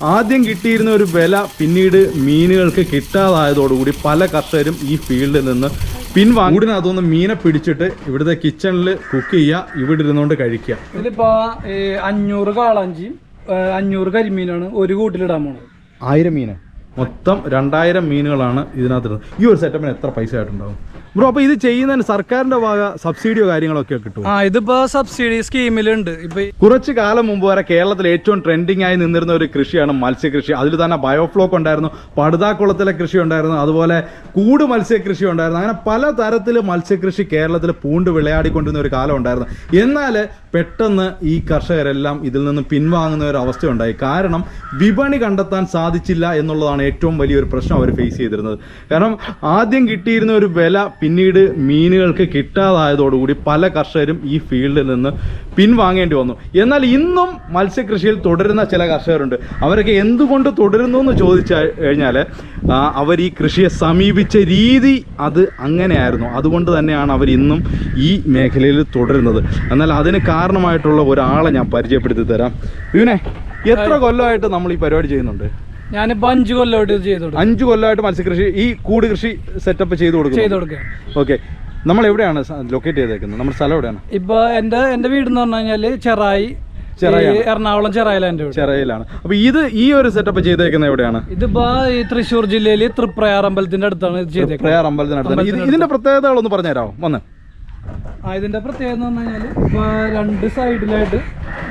ആദ്യം കിട്ടിയിരുന്ന ഒരു വില പിന്നീട് മീനുകൾക്ക് കിട്ടാതായതോടുകൂടി പല കർഷകരും ഈ ഫീൽഡിൽ നിന്ന് പിൻവാങ്ങി. ഉടനെ അതൊന്ന് മീനെ പിടിച്ചിട്ട് ഇവിടുത്തെ കിച്ചണിൽ കുക്ക് ചെയ്യുക ഇവിടെ ഇരുന്നുകൊണ്ട് കഴിക്കുക. ഇതിലിപ്പോ അഞ്ഞൂറ് കാളാഞ്ചിയും അഞ്ഞൂറ് കരിമീനാണ് ഒരു കൂട്ടിലിടാൻ പോണത്. ആയിരം മീന്. മൊത്തം രണ്ടായിരം മീനുകളാണ് ഇതിനകത്ത് ഈ ഒരു സെറ്റപ്പിന് എത്ര പൈസ ആയിട്ടുണ്ടാവും? ബ്രോ അപ്പോൾ ഇത് ചെയ്യുന്നതിന് സർക്കാരിന്റെ ഭാഗ സബ്സിഡിയോ കാര്യങ്ങളൊക്കെ കിട്ടും ആ ഇതിപ്പോ സബ്സിഡി സ്കീമിലുണ്ട് ഇപ്പൊ കുറച്ചു കുറച്ച് കാലം മുമ്പ് വരെ കേരളത്തിൽ ഏറ്റവും ട്രെൻഡിങ് ആയി നിന്നിരുന്ന ഒരു കൃഷിയാണ് മത്സ്യകൃഷി. അതിൽ തന്നെ ബയോഫ്ലോക്ക് ഉണ്ടായിരുന്നു പടുതാക്കുളത്തിലെ കൃഷി ഉണ്ടായിരുന്നു അതുപോലെ കൂട് മത്സ്യകൃഷി ഉണ്ടായിരുന്നു. അങ്ങനെ പല തരത്തിൽ മത്സ്യകൃഷി കേരളത്തിൽ പൂണ്ട് വിളയാടിക്കൊണ്ടിരുന്ന ഒരു കാലം ഉണ്ടായിരുന്നു. എന്നാൽ പെട്ടെന്ന് ഈ കർഷകരെല്ലാം ഇതിൽ നിന്ന് പിൻവാങ്ങുന്ന ഒരു അവസ്ഥ ഉണ്ടായി കാരണം വിപണി കണ്ടെത്താൻ സാധിച്ചില്ല എന്നുള്ളതാണ് ഏറ്റവും വലിയൊരു പ്രശ്നം അവർ ഫേസ് ചെയ്തിരുന്നത്. കാരണം ആദ്യം കിട്ടിയിരുന്ന ഒരു വില പിന്നീട് മീനുകൾക്ക് കിട്ടാതായതോടുകൂടി പല കർഷകരും ഈ ഫീൽഡിൽ നിന്ന് പിൻവാങ്ങേണ്ടി വന്നു. എന്നാൽ ഇന്നും മത്സ്യകൃഷിയിൽ തുടരുന്ന ചില കർഷകരുണ്ട്. അവരൊക്കെ എന്തുകൊണ്ട് തുടരുന്നു എന്ന് ചോദിച്ചു കഴിഞ്ഞാൽ അവർ ഈ കൃഷിയെ സമീപിച്ച രീതി അത് അങ്ങനെയായിരുന്നു. അതുകൊണ്ട് തന്നെയാണ് അവർ ഇന്നും ഈ മേഖലയിൽ തുടരുന്നത്. എന്നാൽ അതിന് കാരണമായിട്ടുള്ള ഒരാളെ ഞാൻ പരിചയപ്പെടുത്തി തരാം. ഇവനെ എത്ര കൊല്ലമായിട്ട് നമ്മൾ ഈ പരിപാടി ചെയ്യുന്നുണ്ട്? ഞാനിപ്പോ അഞ്ചു കൊല്ലമായിട്ട് ചെയ്തു കൊടുക്കും. അഞ്ചു കൊല്ലമായിട്ട് മത്സ്യകൃഷി ഈ കൂട് കൃഷി സെറ്റപ്പ് ചെയ്തു കൊടുക്കും ചെയ്തു കൊടുക്കുക. ഓക്കെ നമ്മൾ എവിടെയാണ് ലൊക്കേറ്റ് ചെയ്തേക്കുന്നത്? നമ്മുടെ സ്ഥലം എവിടെയാണ്? ഇപ്പൊ എന്റെ എന്റെ വീട് എന്ന് പറഞ്ഞു കഴിഞ്ഞാൽ ചെറായി. എറണാകുളം ചെറായിലാണ് ചെറയിലാണ്. അപ്പൊ ഇത് ഈ ഒരു സെറ്റപ്പ് ചെയ്തേക്കുന്നത് എവിടെയാണ്? ഇതിപ്പോ ഈ തൃശ്ശൂർ ജില്ലയിൽ തൃപ്രയാർ അമ്പലത്തിന്റെ അടുത്താണ് ഇത് ചെയ്തേക്കുന്നത്. അമ്പലത്തിന്റെ അടുത്താണ്. ഇത് ഇതിന്റെ പ്രത്യേകതകളൊന്ന് പറഞ്ഞുതരാമോ? വന്ന്. ഇതിന്റെ പ്രത്യേകത എന്ന് പറഞ്ഞു കഴിഞ്ഞാൽ ഇപ്പൊ രണ്ട് സൈഡിലായിട്ട്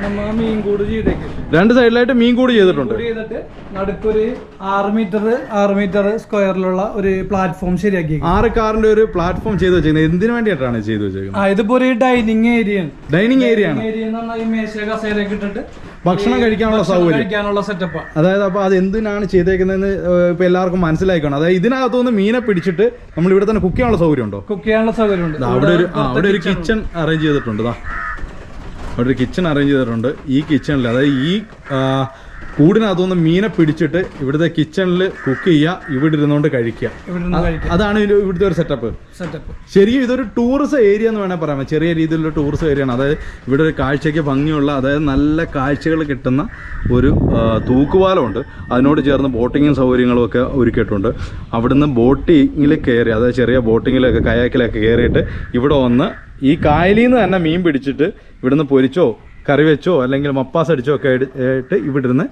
നമ്മ മീൻ കൂട് ചെയ്തേക്കും. രണ്ട് സൈഡിലായിട്ട് മീൻ കൂട് ചെയ്തിട്ടുണ്ട്. ചെയ്തിട്ട് നടുക്കൊരു ആറ് മീറ്റർ ആറ് മീറ്റർ സ്ക്വയറിലുള്ള ഒരു പ്ലാറ്റ്ഫോം ശരിയാക്കി ആറ് കാറിന്റെ ഒരു പ്ലാറ്റ്ഫോം ചെയ്ത് വെച്ചേക്കുന്നത് എന്തിനു വേണ്ടിയിട്ടാണ് ചെയ്ത് വെച്ചേക്കുന്നത് ഇതിപ്പോ ഒരു ഡൈനിങ് ഏരിയ ആണ് ഡൈനിങ് ഏരിയ ആണ് ഏരിയ മേശ കസേരയൊക്കെ ഇട്ടിട്ട് ഭക്ഷണം കഴിക്കാനുള്ള സൗകര്യം. അതായത് അപ്പൊ അത് എന്തിനാണ് ചെയ്തേക്കുന്നതെന്ന് ഇപ്പൊ എല്ലാവർക്കും മനസ്സിലാക്കണം അതായത് ഇതിനകത്തുനിന്ന് മീനെ പിടിച്ചിട്ട് നമ്മൾ ഇവിടെ തന്നെ കുക്ക് ചെയ്യാനുള്ള സൗകര്യം ഉണ്ടോ കുക്ക് ചെയ്യാനുള്ള സൗകര്യമുണ്ട്. ദാ അവിടെ ഒരു അവിടെ ഒരു കിച്ചൺ അറേഞ്ച് ചെയ്തിട്ടുണ്ട് അവിടെ ഒരു കിച്ചൺ അറേഞ്ച് ചെയ്തിട്ടുണ്ട്. ഈ കിച്ചണിൽ അതായത് ഈ കൂടിനകത്തുനിന്ന് മീനെ പിടിച്ചിട്ട് ഇവിടുത്തെ കിച്ചണിൽ കുക്ക് ചെയ്യുക ഇവിടെ ഇരുന്നുകൊണ്ട് കഴിക്കുക. അതാണ് ഇവിടുത്തെ ഒരു സെറ്റപ്പ് സെറ്റപ്പ് ശരിക്കും ഇതൊരു ടൂറിസം ഏരിയ എന്ന് വേണേൽ പറയാം. ചെറിയ രീതിയിലുള്ള ടൂറിസം ഏരിയ ആണ്. അതായത് ഇവിടെ ഒരു കാഴ്ചയ്ക്ക് ഭംഗിയുള്ള അതായത് നല്ല കാഴ്ചകൾ കിട്ടുന്ന ഒരു തൂക്കുപാലമുണ്ട്. അതിനോട് ചേർന്ന് ബോട്ടിങ്ങും സൗകര്യങ്ങളും ഒക്കെ ഒരുക്കിയിട്ടുണ്ട്. അവിടുന്ന് ബോട്ടിങ്ങിൽ കയറി അതായത് ചെറിയ ബോട്ടിങ്ങിലൊക്കെ കയാക്കിലൊക്കെ കയറിയിട്ട് ഇവിടെ വന്ന് ഈ കായലിൽ നിന്ന് തന്നെ മീൻ പിടിച്ചിട്ട് ഇവിടുന്ന് പൊരിച്ചോ കറി വെച്ചോ അല്ലെങ്കിൽ മപ്പാസ് അടിച്ചോ ഒക്കെ ആയിട്ട് ഇവിടെ ഇരുന്ന്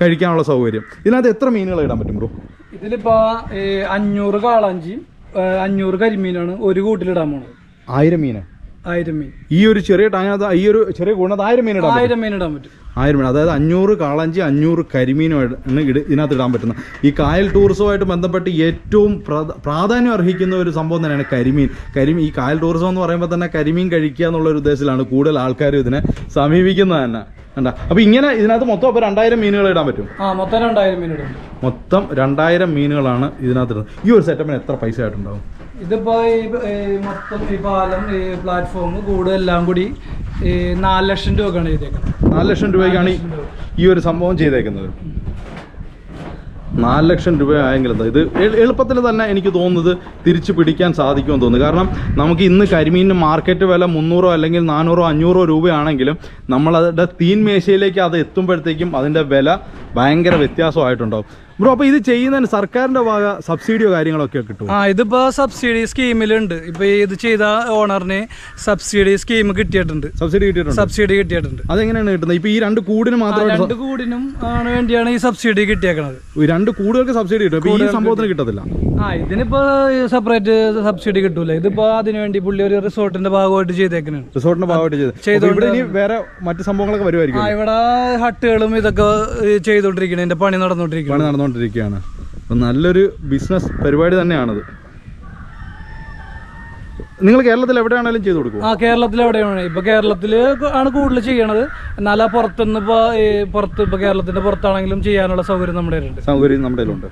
കഴിക്കാനുള്ള സൗകര്യം. ഇതിനകത്ത് എത്ര മീനുകൾ ഇടാൻ പറ്റും ബ്രോ? ഇതിലിപ്പോ അഞ്ഞൂറ് കാളാഞ്ചിയും അഞ്ഞൂറ് കരിമീനാണ് ഒരു കൂട്ടിലിടാൻ പോണത്. ആയിരം മീന്? ആയിരം മീൻ. ഈ ഒരു ചെറിയ ടാങ്ങിനകത്ത് ഈ ഒരു ചെറിയ കൂടുന്നത് ആയിരം മീൻ ഇടാം ആയിരം മീൻ ഇടാൻ പറ്റും. ആയിരം മീൻ. അതായത് അഞ്ഞൂറ് കാളഞ്ചി അഞ്ഞൂറ് കരിമീനും ഇട ഇതിനകത്ത് ഇടാൻ പറ്റുന്ന ഈ കായൽ ടൂറിസവുമായിട്ട് ബന്ധപ്പെട്ട് ഏറ്റവും പ്രാധാന്യം അർഹിക്കുന്ന ഒരു സംഭവം തന്നെയാണ് കരിമീൻ. കരിമീൻ ഈ കായൽ ടൂറിസം എന്ന് പറയുമ്പോൾ തന്നെ കരിമീൻ കഴിക്കുക എന്നുള്ള ഒരു ഉദ്ദേശത്തിലാണ് കൂടുതൽ ആൾക്കാർ ഇതിനെ സമീപിക്കുന്നത് തന്നെ. കണ്ട. അപ്പോൾ ഇങ്ങനെ ഇതിനകത്ത് മൊത്തം അപ്പോൾ രണ്ടായിരം മീനുകൾ ഇടാൻ പറ്റും? ആ മൊത്തം രണ്ടായിരം മീൻ ഇടും. മൊത്തം രണ്ടായിരം മീനുകളാണ് ഇതിനകത്ത് ഇടുന്നത്. ഈ ഒരു സെറ്റപ്പിന് എത്ര പൈസ ആയിട്ടുണ്ടാവും? ഇതിപ്പോ ഈ മൊത്തം ഈ പാലം ഈ പ്ലാറ്റ്ഫോം കൂട് എല്ലാം കൂടി നാല് ലക്ഷം രൂപക്കാണ് ചെയ്തേക്കുന്നത്. നാല് ലക്ഷം രൂപയ്ക്കാണ് ഈ ഒരു സംഭവം ചെയ്തേക്കുന്നത്. നാല് ലക്ഷം രൂപ ആയെങ്കിലും എന്താ ഇത് എളുപ്പത്തിൽ തന്നെ എനിക്ക് തോന്നുന്നത് തിരിച്ചു പിടിക്കാൻ സാധിക്കുമെന്ന് തോന്നുന്നു. കാരണം നമുക്ക് ഇന്ന് കരിമീനിന് മാർക്കറ്റ് വില മുന്നൂറോ അല്ലെങ്കിൽ നാനൂറോ അഞ്ഞൂറോ രൂപയാണെങ്കിലും നമ്മളതിന്റെ തീൻ മേശയിലേക്ക് അത് എത്തുമ്പോഴത്തേക്കും അതിന്റെ വില ഭയങ്കര വ്യത്യാസമായിട്ടുണ്ടാവും. ബ്രോ അപ്പോൾ ഇത് ചെയ്യുന്നതിന് സർക്കാരിന്റെ ഭാഗ സബ്സിഡിയോ കാര്യങ്ങളൊക്കെ കിട്ടും ആ ഇതിപ്പോ സബ്സിഡി സ്കീമിലുണ്ട് ഇപ്പൊ ഇത് ചെയ്ത ഓണറിന് സബ്സിഡി സ്കീം കിട്ടിയിട്ടുണ്ട്. സബ്സിഡി കിട്ടിയിട്ടുണ്ട്. സബ്സിഡി കിട്ടിയിട്ടുണ്ട്. അതെങ്ങനെയാണ് കിട്ടുന്നത്? ഇപ്പൊ ഈ രണ്ട് കൂടിന് മാത്രം രണ്ട് കൂടിനും ആണ് വേണ്ടിയാണ് ഈ സബ്സിഡി കിട്ടിയേക്കുന്നത് രണ്ട് കൂടുകൾക്ക് സബ്സിഡി കിട്ടും. ഈ സംഭവത്തിന് കിട്ടത്തില്ല. ആ ഇതിനിപ്പോ സെപ്പറേറ്റ് സബ്സിഡി കിട്ടൂല. ഇതിപ്പോ അതിനുവേണ്ടി പുള്ളി ഒരു റിസോർട്ടിന്റെ ഭാഗമായിട്ട് ചെയ്തേക്കുന്നത് റിസോർട്ടിന്റെ ഭാഗമായിട്ട് ചെയ്ത്. വേറെ മറ്റു സംഭവങ്ങളൊക്കെ വരുമായിരിക്കും ഇവിടെ ഹട്ടുകളും ഇതൊക്കെ ചെയ്തോണ്ടിരിക്കുന്നത് ചെയ്തോണ്ടിരിക്കണ. പണി നടന്നോണ്ടിരിക്കണം. പണി നടന്നുകൊണ്ടിരിക്കുകയാണ്. അപ്പം നല്ലൊരു ബിസിനസ് പരിപാടി തന്നെയാണത്. നിങ്ങൾ കേരളത്തിൽ എവിടെയാണെങ്കിലും ചെയ്തു കൊടുക്കും ആ കേരളത്തിൽ എവിടെയാണ്? ഇപ്പം കേരളത്തിൽ ആണ് കൂടുതൽ ചെയ്യണത്. എന്നാൽ പുറത്തുനിന്ന് ഇപ്പോൾ പുറത്ത് ഇപ്പോൾ കേരളത്തിന്റെ പുറത്താണെങ്കിലും ചെയ്യാനുള്ള സൗകര്യം നമ്മുടെ കയ്യിലുണ്ട്. സൗകര്യം നമ്മുടെ കയ്യിലുണ്ട്.